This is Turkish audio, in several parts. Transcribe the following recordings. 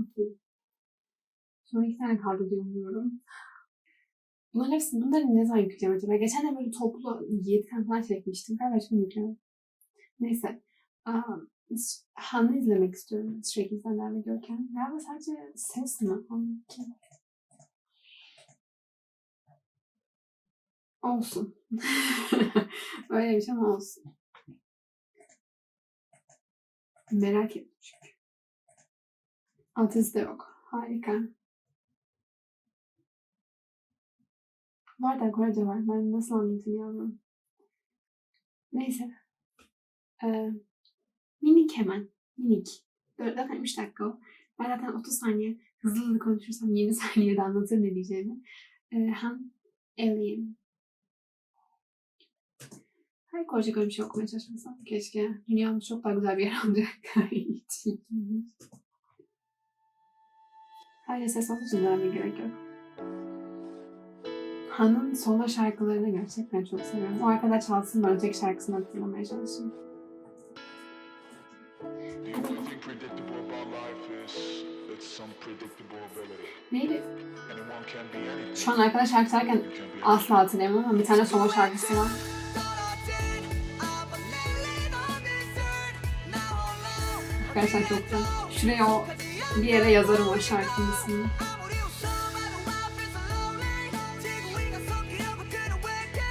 Okey. Sonra iki tane kaldı diye umuyorum. Bunların hepsi, bunları ne zaman yükleyeceğim acaba? Geçen de böyle toplu 7 tane falan çekmiştim. Galiba şimdi yüklemedim. Neyse. Aa, Han'ı izlemek istiyorum. Shrek izlemeden videoyken. Galiba sadece ses mi? Anlatayım. Olsun. Öyle bir şey ama olsun. Merak ettim Altyazı da yok. Harika. Var da Korece var. Ben nasıl anlatayım yavrum? Neyse. Ee, minik hemen. Minik. Zaten 3 dakika o. Ben zaten 30 saniye hızlı hızlı konuşursam 20 saniyede anlatırım ne diyeceğimi. Ee, hem Alien. Korece böyle bir şey okumaya çalışmasam. Keşke. Dünyamız çok daha güzel bir yer olacak. Hiç. Hayır ses olduğu için vermeye gerek yok. Han'ın solo şarkılarını gerçekten çok seviyorum. O arkada çalsın ben tek şarkısını hatırlamaya ability. Neydi? Şu an arkada şarkı söylerken asla hatırlayamam ama bir tane solo şarkısı var. Gerçekten çok güzel. Şuraya o bir yere yazarım o şarkının ismini.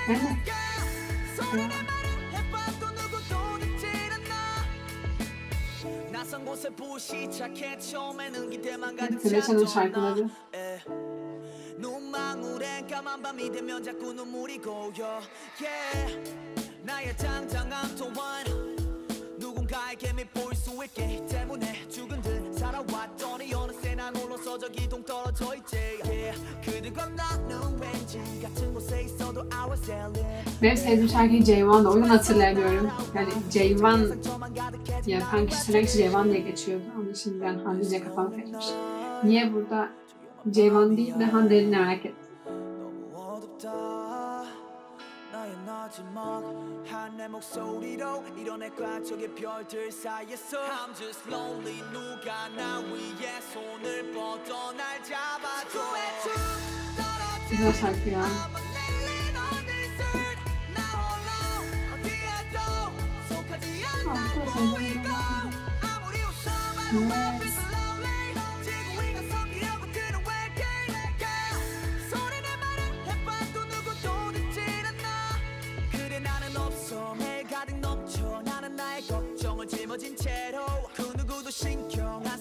Nerede? 낯선 곳에 부시작해 처음에는 기대만 Evet, 가득 Teleçan'ın 찼던 şarkıları. 나 에. 눈망울엔 까만 밤이 되면 자꾸 눈물이 고여 yeah. 나의 장장한 동안 누군가에게 밉보일 수 있기 때문에 저기 동 떨어져 있지 yeah. 그들과 나는 왠지 같은 곳에 있어도 I was alien Benim sevdiğim şarkıyı J1'da o yüzden hatırlayamıyorum. Yani J1 yapan kişi sürekli J1 diye geçiyordu. Onun için ben Hande'ye kafam karışmış. Niye burada J1 değil de Hande'yi merak ettim. 나의 마지막 한내 목소리로 이뤄낼까 저기 별들 사이에서 I'm just lonely 누가 나 위에 손을 뻗어 날 잡아줘 şarkı ya. Yes.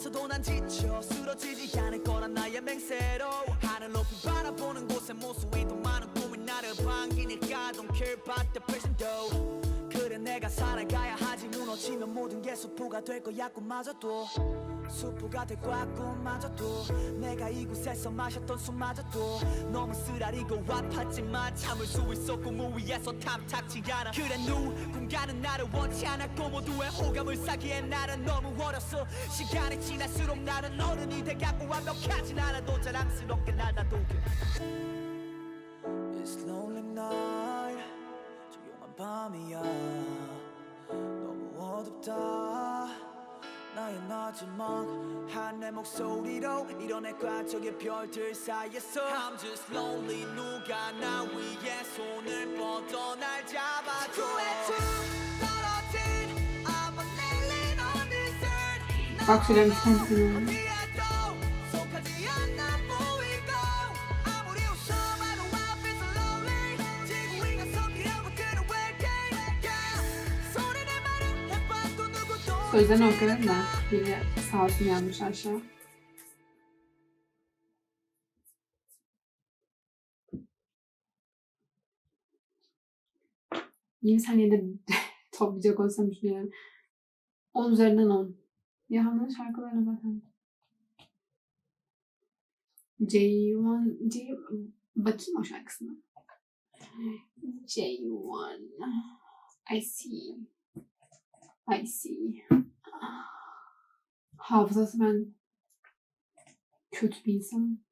써도 난 지쳐 쓰러지지 않을 거란 나의 맹세로 하늘 높이 바라보는 곳에 모습이 더 많은 꿈이 나를 반기니까 don't care about the person though. 그래 내가 살아가야 하지. 무너지면 모든 게 수포가 될 거야 꿈마저도 수포가 될 거야 꿈마저도 내가 이곳에서 마셨던 술마저도 너무 쓰라리고 아팠지만 참을 수 있었고 무위에서 탐탁지 않아. 그래 누군가는 나를 원치 않았고 모두의 호감을 사기에 나는 너무 어렸어 시간이 지날수록 나는 어른이 돼가고 완벽하진 않아도 자랑스럽게 날 놔두게 It's lonely night. 조용한 밤이야. 너무 어둡다 나의 마지막 한내 목소리로 이뤄낼 거야 저기 별들 사이에서 I'm just lonely 누가 나 위에 손을 뻗어 날 잡아줘 Bak şöyle bir tane dinliyorum. 어디에도 속하지 않아 보이고 아무리 웃어봐도 I feel so lonely 지구 위가 성기하고 그는 왜 소리를 말을 해봐도 누구도 Sözlerini okuyorum da biri sağ olsun yazmış aşağı. Yeni saniyede toplayacak olsam düşünüyorum. 10 üzerinden 10. Yahan'ın şarkılarına bakın. J1, J, bakayım o şarkısına. J1, I see. I see. Hafızası ben kötü bir insanım.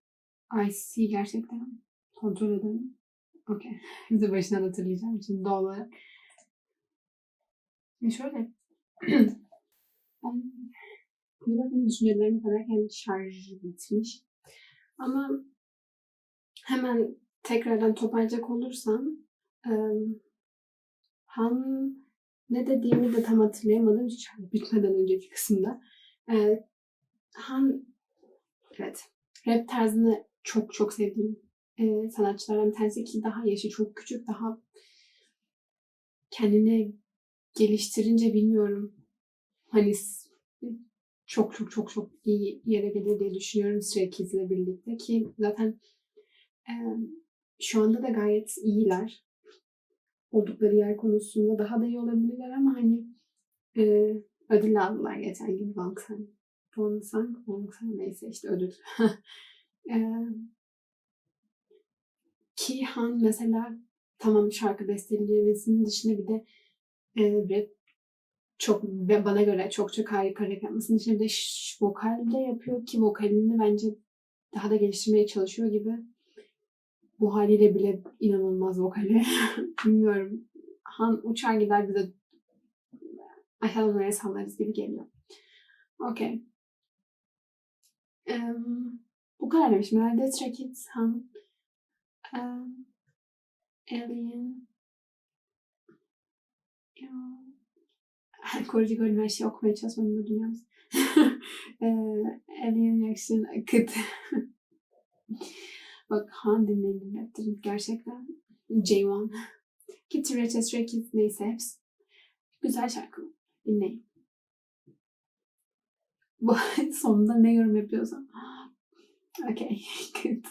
I see gerçekten. Kontrol ederim. Okey. Bizi başından hatırlayacağım. Şimdi doğal olarak. Ya şöyle. ben okuyla benim düşüncelerim kadar kendi şarjı bitmiş. Ama hemen tekrardan toparlayacak olursam em, Han ne dediğimi de tam hatırlayamadım. Şarkı bitmeden önceki kısımda. Ee, Han evet rap tarzını çok çok sevdiğim e, sanatçılardan bir tanesi ki daha yaşı çok küçük, daha kendini geliştirince bilmiyorum. Hani çok çok çok çok iyi yere gelir diye düşünüyorum Stray Kids'le birlikte ki zaten e, şu anda da gayet iyiler. Oldukları yer konusunda daha da iyi olabilirler ama hani e, ödül aldılar geçen gün Bangsan. Bangsan, Bangsan neyse işte ödül. e, ki Han mesela tamam şarkı bestelemesinin dışında bir de e, rap çok ve bana göre çok çok harika rap yapmasının dışında bir de ş- vokal de yapıyor ki vokalini bence daha da geliştirmeye çalışıyor gibi. Bu haliyle bile inanılmaz vokali. Bilmiyorum. Han uçar gider bize aşağıdan oraya sallarız gibi geliyor. Okey. Em, bu kadar demişim. Herhalde Kids, Han, em, Alien, Korece gördüğüm her şeyi okumaya çalışmadım da dünyamız. Alien Reaction Akıt. Bak Han dinleyin dinlettirin gerçekten. J1. Kitty Stray Kids neyse hepsi. Güzel şarkı. Dinleyin. Bu sonunda ne yorum yapıyorsam. Okay, good.